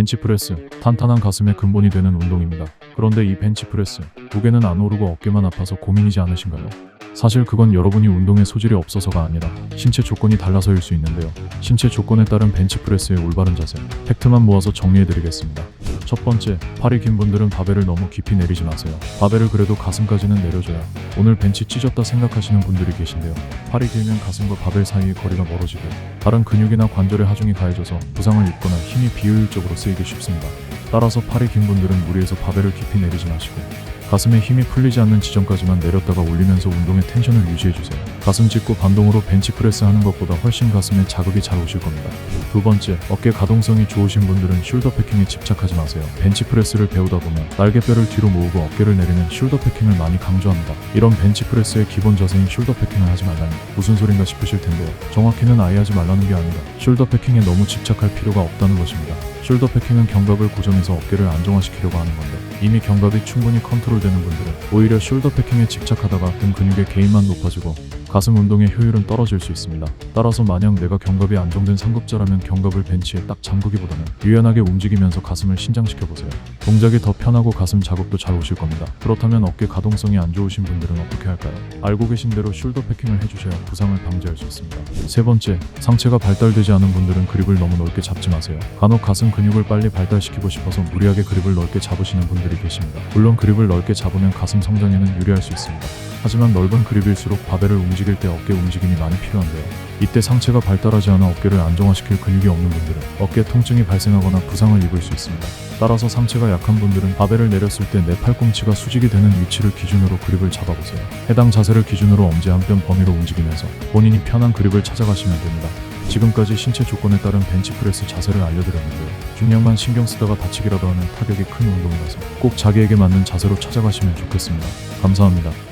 벤치프레스, 탄탄한 가슴의 근본이 되는 운동입니다. 그런데 이 벤치프레스, 무게는 안 오르고 어깨만 아파서 고민이지 않으신가요? 사실 그건 여러분이 운동에 소질이 없어서가 아니라 신체 조건이 달라서일 수 있는데요. 신체 조건에 따른 벤치프레스의 올바른 자세, 팩트만 모아서 정리해드리겠습니다. 첫 번째, 팔이 긴 분들은 바벨을 너무 깊이 내리지 마세요. 바벨을 그래도 가슴까지는 내려줘야 오늘 벤치 찢었다 생각하시는 분들이 계신데요. 팔이 길면 가슴과 바벨 사이의 거리가 멀어지고 다른 근육이나 관절에 하중이 가해져서 부상을 입거나 힘이 비효율적으로 쓰이기 쉽습니다. 따라서 팔이 긴 분들은 무리해서 바벨을 깊이 내리지 마시고 가슴에 힘이 풀리지 않는 지점까지만 내렸다가 올리면서 운동의 텐션을 유지해주세요. 가슴 짚고 반동으로 벤치프레스 하는 것보다 훨씬 가슴에 자극이 잘 오실 겁니다. 두 번째, 어깨 가동성이 좋으신 분들은 숄더 패킹에 집착하지 마세요. 벤치프레스를 배우다 보면 날개뼈를 뒤로 모으고 어깨를 내리는 숄더 패킹을 많이 강조합니다. 이런 벤치프레스의 기본 자세인 숄더 패킹을 하지 말라니 무슨 소린가 싶으실 텐데요. 정확히는 아예 하지 말라는 게 아니라 숄더 패킹에 너무 집착할 필요가 없다는 것입니다. 숄더 패킹은 견갑을 고정해서 어깨를 안정화시키려고 하는 건데 이미 견갑이 충분히 컨트롤되는 분들은 오히려 숄더 패킹에 집착하다가 등 근육의 개인만 높아지고 가슴 운동의 효율은 떨어질 수 있습니다. 따라서 만약 내가 견갑이 안정된 상급자라면 견갑을 벤치에 딱 잠그기보다는 유연하게 움직이면서 가슴을 신장시켜 보세요. 동작이 더 편하고 가슴 자극도 잘 오실 겁니다. 그렇다면 어깨 가동성이 안 좋으신 분들은 어떻게 할까요? 알고 계신 대로 숄더 패킹을 해주셔야 부상을 방지할 수 있습니다. 세 번째, 상체가 발달되지 않은 분들은 그립을 너무 넓게 잡지 마세요. 간혹 가슴 근육을 빨리 발달시키고 싶어서 무리하게 그립을 넓게 잡으시는 분들이 계십니다. 물론 그립을 넓게 잡으면 가슴 성장에는 유리할 수 있습니다. 하지만 넓은 그립일수록 바벨을 움직 일 때 어깨 움직임이 많이 필요한데요. 이때 상체가 발달하지 않아 어깨를 안정화시킬 근육이 없는 분들은 어깨 통증이 발생하거나 부상을 입을 수 있습니다. 따라서 상체가 약한 분들은 바벨을 내렸을 때 내 팔꿈치가 수직이 되는 위치를 기준으로 그립을 잡아보세요. 해당 자세를 기준으로 엄지 한뼘 범위로 움직이면서 본인이 편한 그립을 찾아가시면 됩니다. 지금까지 신체 조건에 따른 벤치프레스 자세를 알려드렸는데요. 중량만 신경 쓰다가 다치기라도 하면 타격이 큰 운동이라서 꼭 자기에게 맞는 자세로 찾아가시면 좋겠습니다. 감사합니다.